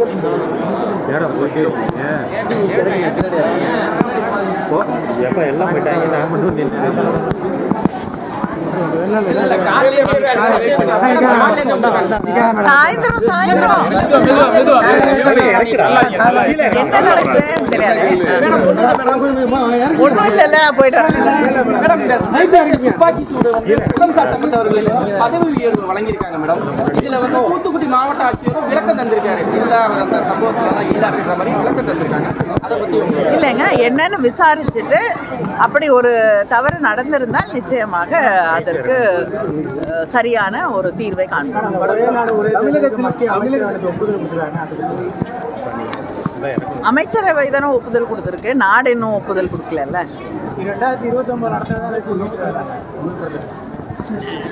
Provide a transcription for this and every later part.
ஏடா போயிட்டே இருக்கீங்க? எப்போ எல்லாம் போயிட்டாங்க. நான் மட்டும் நின்னு. சாயந்தரம் சாயந்தரம். என்ன நடக்குதுன்னு தெரியாது ஒன்றும் இல்லைல்ல போயிட்டு பதவி உயர்வு வழங்கியிருக்காங்க மேடம். இதுல வந்து தூத்துக்குடி மாவட்ட ஆட்சியரும் விளக்கம் தந்திருக்காரு. இல்ல அவர் அந்த சம்பவத்துல இல்ல அப்படின்ற மாதிரி விளக்கம் தந்திருக்காங்க. இல்லைங்க என்னன்னு விசாரிச்சுட்டு அப்படி ஒரு தவறு நடந்திருந்தால் நிச்சயமாக அதற்கு சரியான ஒரு தீர்வை காண்போம். அமைச்சரவை தானே ஒப்புதல் கொடுத்துருக்கு நாடு இன்னும் ஒப்புதல் கொடுக்கலல்ல?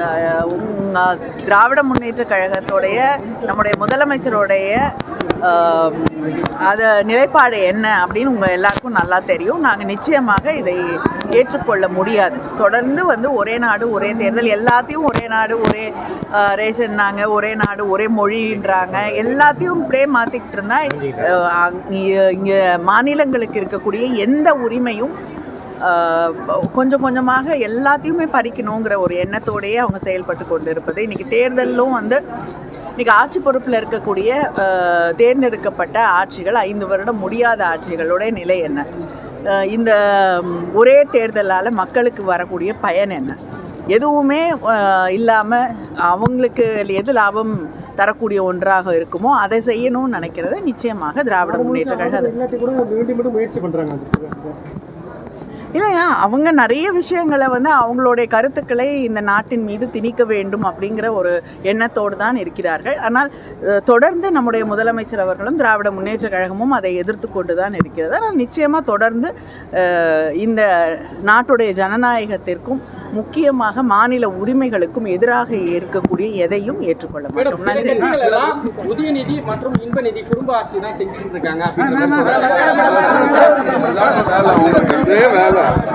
அஹ், உங்க திராவிட முன்னேற்ற கழகத்தோடைய நம்முடைய முதலமைச்சருடைய அது நிலைப்பாடு என்ன அப்படின்னு உங்கள் எல்லாருக்கும் நல்லா தெரியும். நாங்கள் நிச்சயமாக இதை ஏற்றுக்கொள்ள முடியாது. தொடர்ந்து வந்து ஒரே நாடு ஒரே தேர்தல் எல்லாத்தையும் ஒரே நாடு ஒரே ரேஷன்னாங்க ஒரே நாடு ஒரே மொழின்றாங்க. எல்லாத்தையும் இப்படியே மாற்றிக்கிட்டு இருந்தால் இங்கே மாநிலங்களுக்கு இருக்கக்கூடிய எந்த உரிமையும் கொஞ்சம் கொஞ்சமாக எல்லாத்தையுமே பறிக்கணுங்கிற ஒரு எண்ணத்தோடையே அவங்க செயல்பட்டு கொண்டு இருப்பது இன்றைக்கி தேர்தலும் வந்து இன்றைக்கி ஆட்சி பொறுப்பில் இருக்கக்கூடிய தேர்ந்தெடுக்கப்பட்ட ஆட்சிகள் ஐந்து வருடம் முடியாத ஆட்சிகளுடைய நிலை என்ன? இந்த ஒரே தேர்தலால் மக்களுக்கு வரக்கூடிய பயன் என்ன? எதுவுமே இல்லாமல் அவங்களுக்கு எது லாபம் தரக்கூடிய ஒன்றாக இருக்குமோ அதை செய்யணும்னு நினைக்கிறது நிச்சயமாக திராவிட முன்னேற்ற கழகம் முயற்சி பண்ணுறாங்க இல்லைங்க அவங்க நிறைய விஷயங்களை வந்து அவங்களுடைய கருத்துக்களை இந்த நாட்டின் மீது திணிக்க வேண்டும் அப்படிங்கிற ஒரு எண்ணத்தோடு தான் இருக்கிறார்கள். ஆனால் தொடர்ந்து நம்முடைய முதலமைச்சர் அவர்களும் திராவிட முன்னேற்ற கழகமும் அதை எதிர்த்து கொண்டு தான் இருக்கிறது. ஆனால் நிச்சயமாக தொடர்ந்து இந்த நாட்டுடைய ஜனநாயகத்திற்கும் முக்கியமாக மாநில உரிமைகளுக்கும் எதிராக இருக்கக்கூடிய எதையும் ஏற்றுக்கொள்ள மாட்டோம். உதயநிதி மற்றும் இன்ப நிதி குடும்ப ஆட்சி தான் செஞ்சுட்டு இருக்காங்க அப்படின்ற மாதிரி சொல்றாங்க. வேலை வேலை